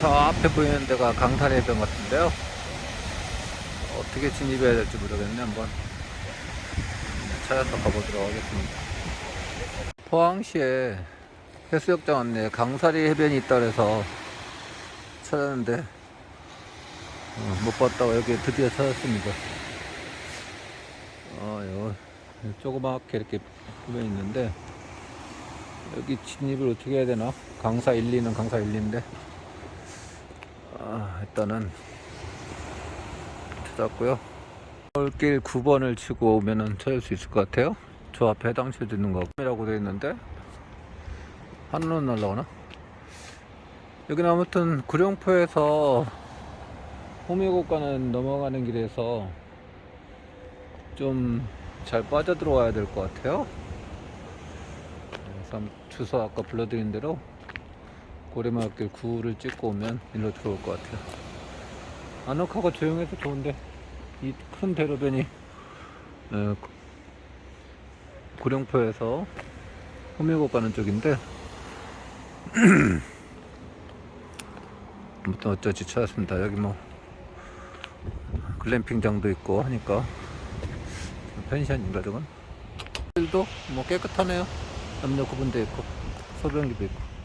저 앞에 보이는 데가 강산 해변 같은데요. 어떻게 진입해야 될지 모르겠네. 한번 찾아서 가보도록 하겠습니다. 포항시에 해수욕장 안에 강사리 해변이 있다 그래서 찾았는데 어, 못 봤다가 여기 드디어 찾았습니다. 어, 요 조그맣게 이렇게 해변이 있는데 여기 진입을 어떻게 해야 되나? 강사 1, 2는 강사 1, 2인데 아, 일단은 찾았고요. 서울길 9번을 치고 오면은 찾을 수 있을 것 같아요. 저 앞에 해당시에 있는 거라고 되어 있는데 하늘은 날라오나? 여기는 아무튼 구룡포에서 호미곶 가는 넘어가는 길에서 좀 잘 빠져 들어와야 될 것 같아요. 그래서 주소 아까 불러드린 대로 고래마을길 9를 찍고 오면 일로 들어올 것 같아요. 아늑하고 조용해서 좋은데 이 큰 대로변이 어, 구룡포에서 호미곶 가는 쪽인데 아무튼 어쩌지 찾았습니다. 여기 뭐 글램핑장도 있고 하니까 펜션인가 저건? 길도 뭐 깨끗하네요. 남녀 구분돼 있고 소변기도 있고.